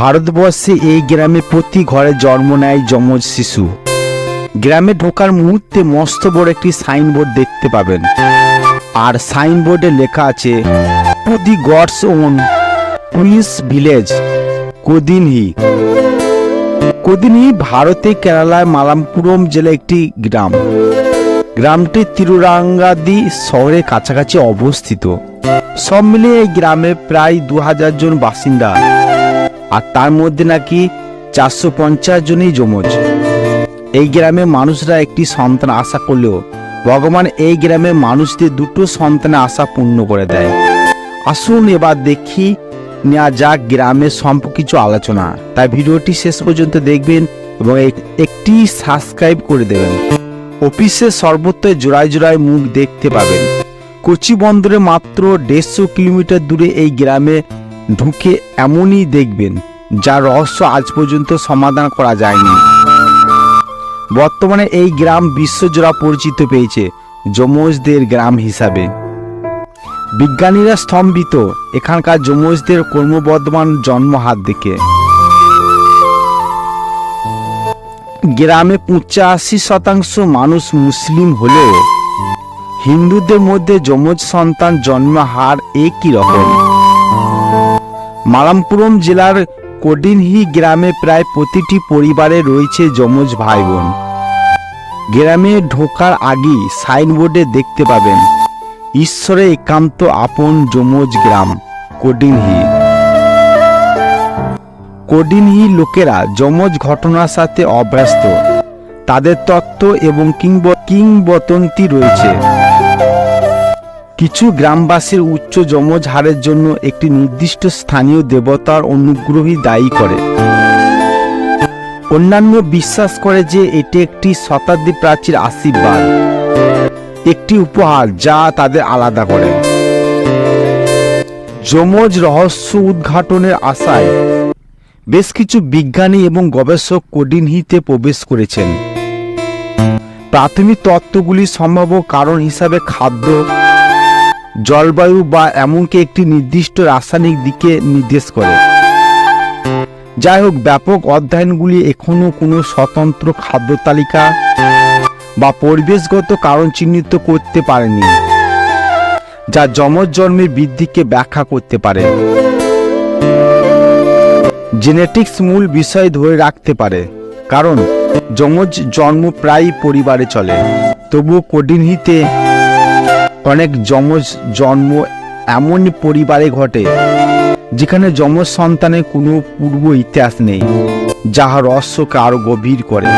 ভারতবর্ষে এই গ্রামে প্রতি ঘরে জন্ম নেয় যমজ শিশু। গ্রামে ঢোকার মুহূর্তে মস্ত বড় একটি সাইনবোর্ড দেখতে পাবেন। আর সাইনবোর্ডে লেখা আছে to God's own police village Kodinhi Kodinhi ভারতে কেরালায় মালামপুরম জেলা একটি গ্রাম। গ্রামটি তিরুরাঙ্গাদি শহরের কাছাকাছি অবস্থিত। সব মিলিয়ে এই গ্রামে প্রায় দু হাজার জন বাসিন্দা। আর তার মধ্যে নাকি চারশো পঞ্চাশ জনই যমজ। এই গ্রামে মানুষরা একটি সন্তান আশা করলেও ভগবান এই গ্রামে মানুষদের দুটো সন্তানের আশা পূর্ণ করে দেয়। আসুন এবার দেখি নেওয়া যাক গ্রামের সম্প কিছু আলোচনা। তাই ভিডিওটি শেষ পর্যন্ত দেখবেন এবং এক- একটি সাবস্ক্রাইব করে দেবেন। অফিসে সর্বত্র জোড়ায় জোড়ায় মুখ দেখতে পাবেন। কোচি বন্দরে মাত্র দেড়শো কিলোমিটার দূরে এই গ্রামে ঢুকে এমনই দেখবেন। যার রহস্য আজ পর্যন্ত সমাধান করা যায়নি। বর্তমানে এই গ্রাম বিশ্বজোড়া পরিচিত পেয়েছে যমজদের গ্রাম হিসাবে। বিজ্ঞানীরা স্তম্ভিত এখানকার যমজদের কর্মবর্ধমান জন্ম হাত দেখে। গ্রামে পঁচাশি শতাংশ মানুষ মুসলিম হলেও হিন্দুদের মধ্যে যমজ সন্তান জন্ম হার একই রকম। মালামপুরম জেলার কোডিনহি গ্রামে প্রায় প্রতিটি পরিবারে রয়েছে যমজ ভাই বোন গ্রামে ঢোকার আগেই সাইনবোর্ডে দেখতে পাবেন, ঈশ্বরে একান্ত আপন যমজ গ্রাম কোডিনহি কোডিনহি লোকেরা যমজ ঘটনার সাথে অভ্যস্ত। তাদের তত্ত্ব এবং কিংব কিংবদন্তি রয়েছে। কিছু গ্রামবাসীর উচ্চ যমজ হারের জন্য একটি নির্দিষ্ট স্থানীয় দেবতার অনুগ্রহই দায়ী করে। অন্যান্য বিশ্বাস করে যে এটি একটি শতাব্দী প্রাচীর আশীর্বাদ, একটি উপহার যা তাদের আলাদা করে। যমজ রহস্য উদ্ঘাটনের আশায় বেশ কিছু বিজ্ঞানী এবং গবেষক কোডিনহিতে প্রবেশ করেছেন। প্রাথমিক তত্ত্বগুলি সম্ভাব্য কারণ হিসাবে খাদ্য জলবায়ু বা এমনকি একটি নির্দিষ্ট রাসায়নিক দিকে নির্দেশ করে। যাই হোক ব্যাপক অধ্যয়নগুলি এখনও কোনো স্বতন্ত্র খাদ্য তালিকা বা পরিবেশগত কারণ চিহ্নিত করতে পারেনি, যা যমজ জন্মের বৃদ্ধিকে ব্যাখ্যা করতে পারে। জেনেটিক্স মূল বিষয় ধরে রাখতে পারে, কারণ যমজ জন্ম প্রায় পরিবারে চলে, তবুও কোডিনহিতে অনেক যমজ জন্ম এমন পরিবারে ঘটে, যেখানে যমজ সন্তানের কোনো পূর্ব ইতিহাস নেই যাহা রহস্যকে আরও গভীর করে।